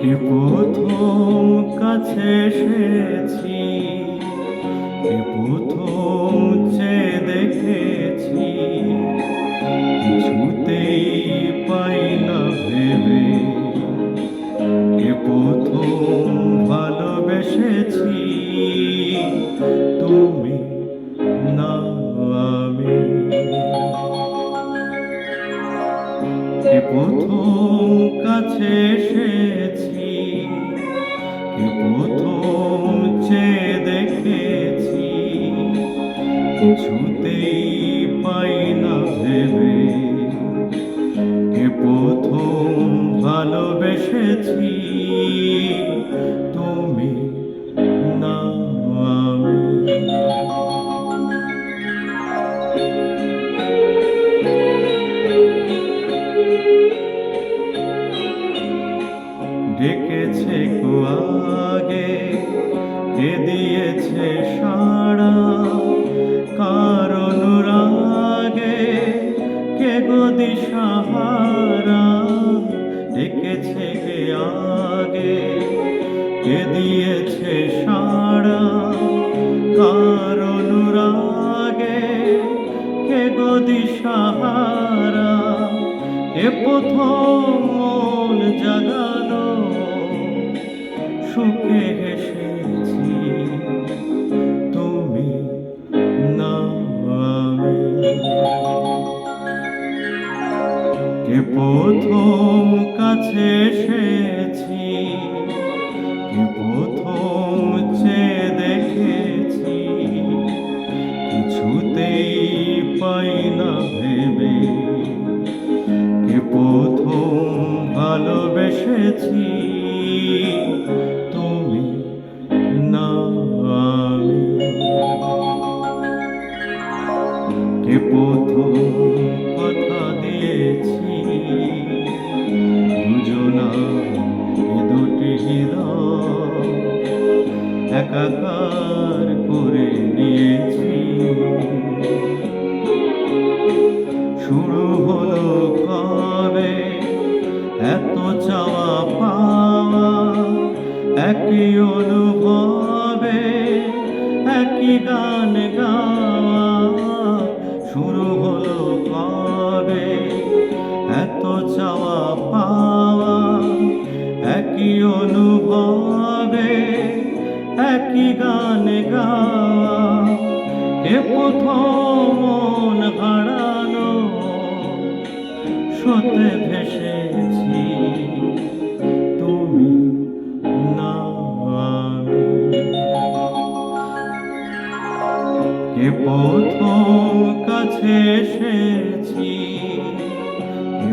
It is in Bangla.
কে প্রথম কাছে এসেছি? এ প্রথম চেয়ে দেখেছি কিছুতেই পাই না ভেবে কে প্রথম ভালোবেসেছি তুমি। সাহারা ডেকেছে কে আগে, কে দিয়েছে সারা কার অনুরাগে? কে গদি সাহারা কে প্রথম মন প্রথম কাছে এসেছি, কে প্রথম চেয়ে দেখেছি, কিছুতেই পাই না ভেবে, কে প্রথম ভালোবেসেছি, তুমি না আমি। প্রথম কথা দিয়েছি একাকার করে নিয়েছি। শুরু হলো কবে? এত চাওয়া পাওয়া, একই অনুভবে, একই গান গাওয়া। শুরু হলো কবে? এত চাওয়া পাওয়া, একই অনুভবে একই গান গাওয়া এ প্রথম মন হারানো, সতে ভেসেছি। তুমি না কে প্রথম কাছে এসেছি। কে